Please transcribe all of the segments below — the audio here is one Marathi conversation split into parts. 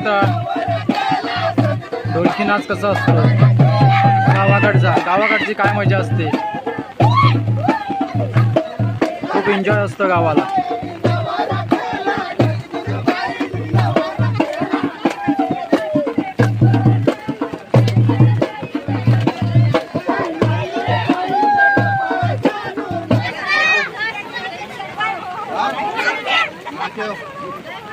आता ढोलकी नाच कसा असतो? गावाकडचा गावाकडची काय मजा असते? खूप एन्जॉय असतं गावाला.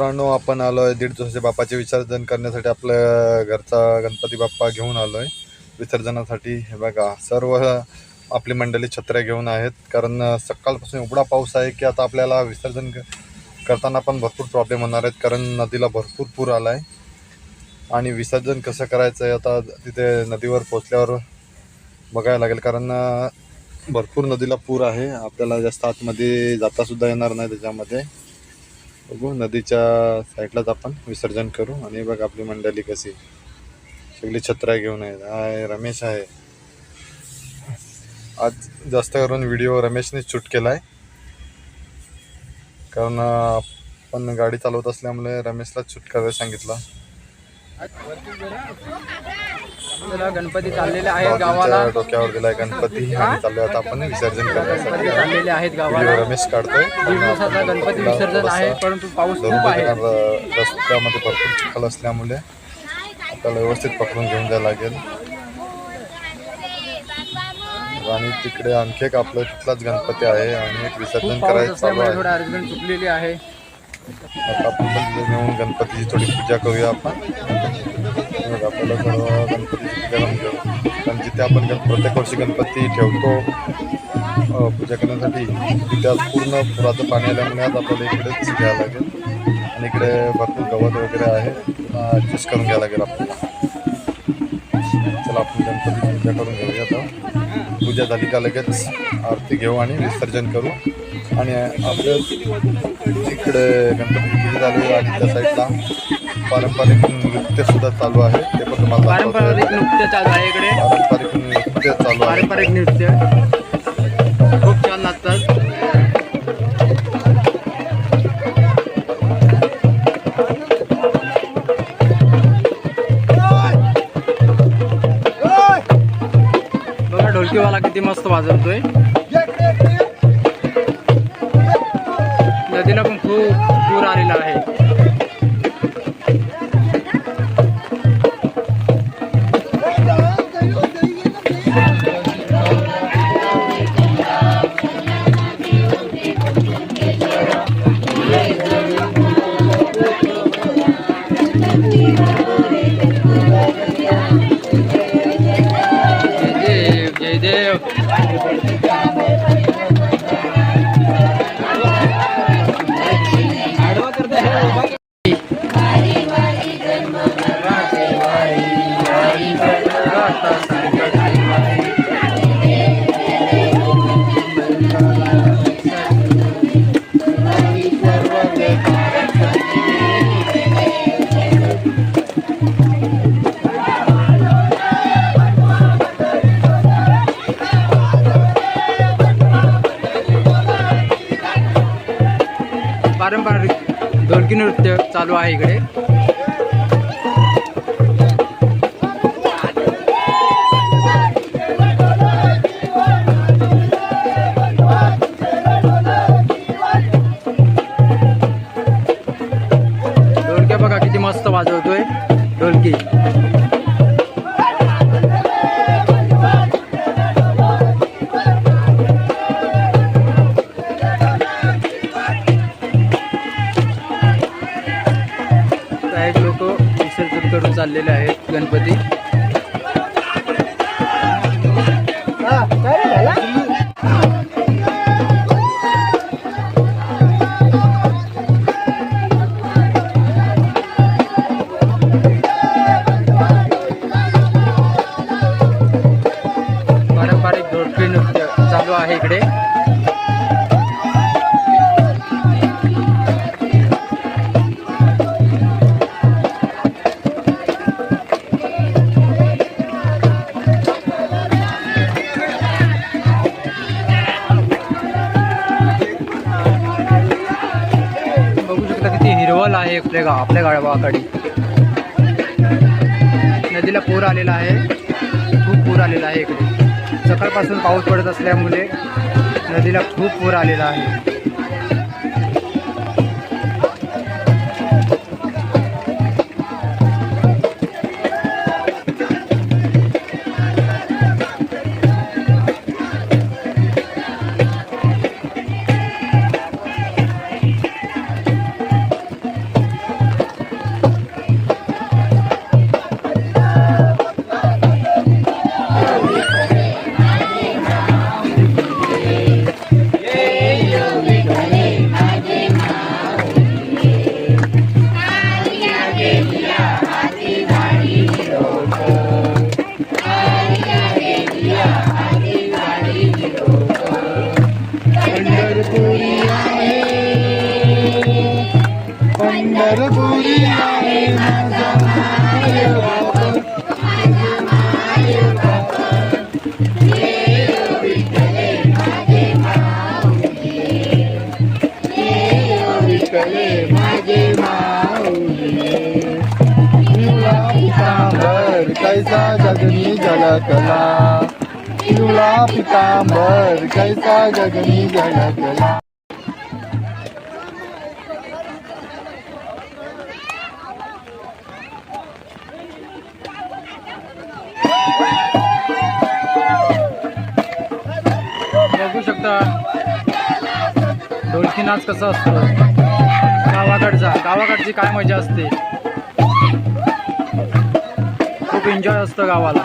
मित्रांनो आपण आलो आहे दीड दिवसाच्या बाप्पाचे विसर्जन करण्यासाठी आपल्या घरचा गणपती बाप्पा घेऊन आलो आहे विसर्जनासाठी हे बघा सर्व आपली मंडळी छत्र्या घेऊन आहेत. कारण सकाळपासून एवढा पाऊस आहे की आता आपल्याला विसर्जन क- करताना पण भरपूर प्रॉब्लेम होणार आहेत. कारण नदीला भरपूर पूर आला आहे आणि विसर्जन कसं करायचं आहे आता तिथे नदीवर पोचल्यावर बघायला लागेल. कारण भरपूर नदीला पूर आहे. आपल्याला जास्त आतमध्ये जातासुद्धा येणार नाही त्याच्यामध्ये. बघू नदीच्या साईडलाच आपण विसर्जन करू. आणि बघ आपली मंडळी कशी सगळी छत्र्या घेऊन आहेत. हाय रमेश आहे. आज जास्त करून व्हिडिओ रमेशनेच शूट केला आहे कारण आपण गाडी चालवत असल्यामुळे रमेशलाच शूट करायला सांगितलं. आपल्याला गणपती चाललेले आहेत गावाला. डोक्यावर दिलाय गणपती आणि चाललोय आता आपण विसर्जन करण्यासाठी चाललेले आहेत गावाला. रमेश काढतोय. दीड दिवसाचा गणपती विसर्जन आहे परंतु पाऊस खूप आहे. रस्त्यामध्ये भरपूर चिखल असल्यामुळे आपल्याला व्यवस्थित पकडून घेऊन जायला लागेल. आणि तिकडे आणखी एक आपलं तिथलाच गणपती आहे आणि एक विसर्जन करायचं चालू आहे. चुकलेली आहे. आता आपण पण तिथे नेऊन गणपतीची थोडी पूजा करूया आपण. मग आपल्याला गणपतीची कारण जिथे आपण प्रत्येक वर्षी गणपती ठेवतो पूजा करण्यासाठी तिथे आज पूर्ण पुराचं पाणी आल्यामुळे आज आपल्याला इकडेच घ्यावं लागेल. आणि इकडे भरपूर गवत वगैरे आहे. ॲडजस्ट करून घ्यावं लागेल आपल्याला. चला आपण गणपती पूजा करून घेऊया आता. पूजा झाली का लगेच आरती घेऊ आणि विसर्जन करू. आणि आपल्या इकडे गणपती पूजा झाली आहे आणि त्या साईडला पारंपरिक नृत्य सुद्धा चालू आहे. ते पण तुम्हाला पारंपरिक. नृत्य चालू आहे इकडे. पारंपरिक नृत्य चालू आहे. पारंपरिक नृत्य. खूप छान नाचतात ढोलकीवाला किती मस्त वाजवतोय. नदीला पण खूप पूर आलेला आहे. नृत्य चालू आहे इकडे. किती आहे आपल्या गाव आपल्या गावाकडे नदीला पूर आलेला आहे. खूप पूर आलेला आहे इकडे. सकाळपासून पाऊस पडत असल्यामुळे नदीला खूप पूर आलेला आहे. झळकला पिवळा पितांबर कैसा गगनी झळकला बघू शकता ढोलकी नाच कसा असतो. गावाकडचा गावाकडची काय मजा असते. खूप एन्जॉय असतं गावाला.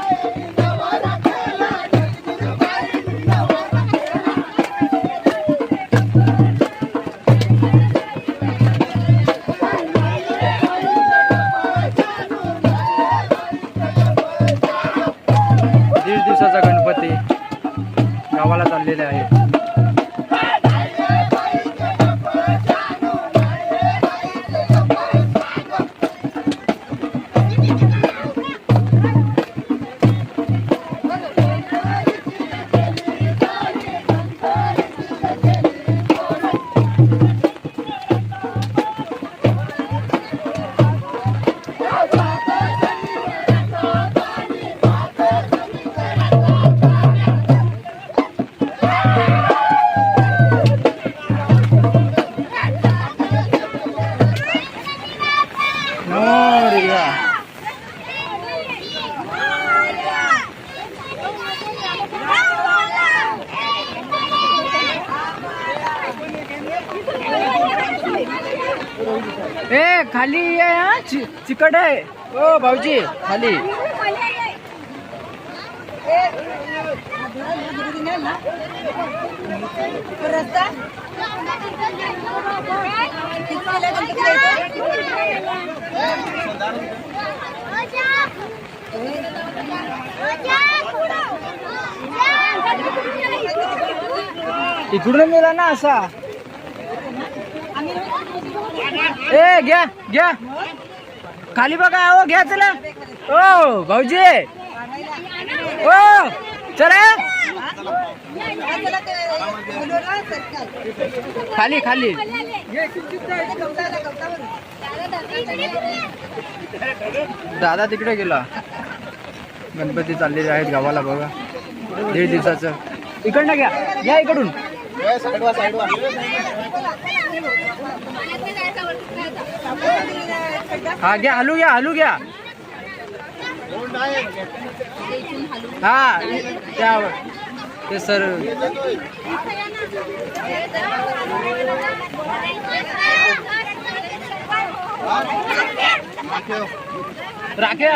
ए खाली ये चि- चिकट आहे. ओ भाऊजी खाली. इकडून मिळाला ना असा. ए घ्या घ्या. खाली बघा ओ घ्या चला. ओ भाऊजी. ओ चला. खाली खाली. दादा तिकडे गेला. गणपती चाललेले आहेत गावाला बघा. दीड दिवसाचं. इकडनं घ्या. घ्या इकडून. हा घ्या हलू घ्या हलू घ्या. हा त्यावर. ते सर. राख्या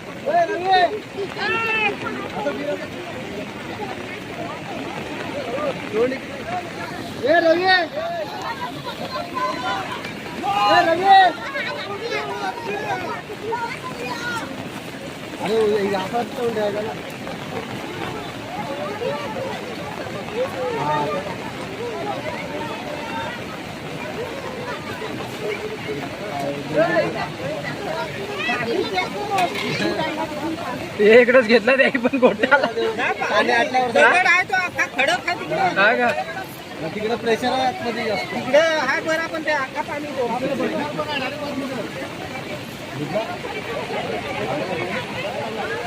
घेऊन आणा लगेच हो हे इकडेच घेतला ते पण गोट्याला. काय का? तिकडे प्रेशर आहे आतमध्ये जास्त. तिकडे हा बरं पण ते आका पाणी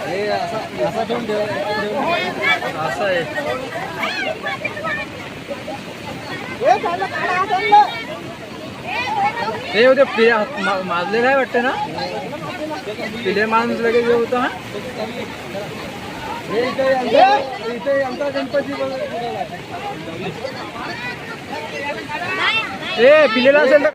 हे असा असा ठेवून ठेव. असं आहे. ते होते पिढ्या मा- आहे वाटतं ना? पिले माणूस लगेच हे? होतं हा इथे आमचा गणपती ए पिलेला असेल तर